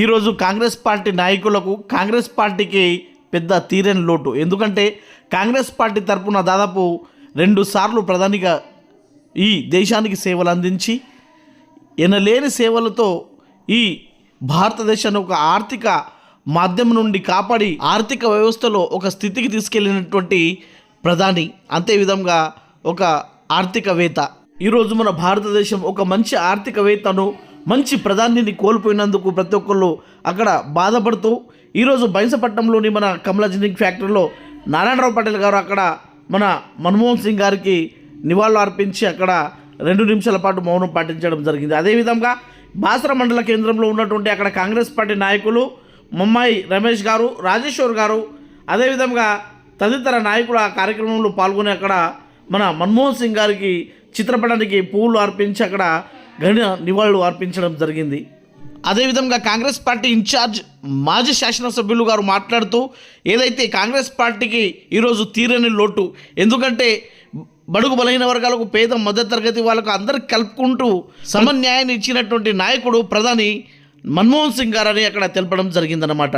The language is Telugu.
ఈరోజు కాంగ్రెస్ పార్టీ నాయకులకు కాంగ్రెస్ పార్టీకి పెద్ద తీరని లోటు. ఎందుకంటే కాంగ్రెస్ పార్టీ తరపున దాదాపు రెండు సార్లు ప్రధానిగా ఈ దేశానికి సేవలు అందించి ఎనలేని సేవలతో ఈ భారతదేశాన్ని ఒక ఆర్థిక మాధ్యమం నుండి కాపాడి ఆర్థిక వ్యవస్థలో ఒక స్థితికి తీసుకెళ్ళినటువంటి ప్రధాని అంతే విధంగా ఒక ఆర్థికవేత్త. ఈరోజు మన భారతదేశం ఒక మంచి ఆర్థికవేత్తను మంచి ప్రధానిని కోల్పోయినందుకు ప్రతి ఒక్కళ్ళు అక్కడ బాధపడుతూ ఈరోజు బైంసపట్నంలోని మన కమలాజినింగ్ ఫ్యాక్టరీలో నారాయణరావు పటేల్ గారు అక్కడ మన మన్మోహన్ సింగ్ గారికి నివాళులు అర్పించి అక్కడ రెండు నిమిషాల పాటు మౌనం పాటించడం జరిగింది. అదేవిధంగా బాసర మండల కేంద్రంలో ఉన్నటువంటి అక్కడ కాంగ్రెస్ పార్టీ నాయకులు ముమ్మాయి రమేష్ గారు రాజేశ్వర్ గారు అదేవిధంగా తదితర నాయకులు ఆ కార్యక్రమంలో పాల్గొని అక్కడ మన మన్మోహన్ సింగ్ గారికి చిత్రపటానికి పువ్వులు అర్పించి అక్కడ ఘన నివాళులు అర్పించడం జరిగింది. అదేవిధంగా కాంగ్రెస్ పార్టీ ఇన్ఛార్జ్ మాజీ శాసనసభ్యులు గారు మాట్లాడుతూ ఏదైతే కాంగ్రెస్ పార్టీకి ఈరోజు తీరని లోటు ఎందుకంటే బడుగు బలహీన వర్గాలకు పేద మధ్యతరగతి వాళ్ళకు అందరికి కలుపుకుంటూ సమన్యాయాన్ని ఇచ్చినటువంటి నాయకుడు ప్రధాని మన్మోహన్ సింగ్ గారని అక్కడ తెలపడం జరిగిందన్నమాట.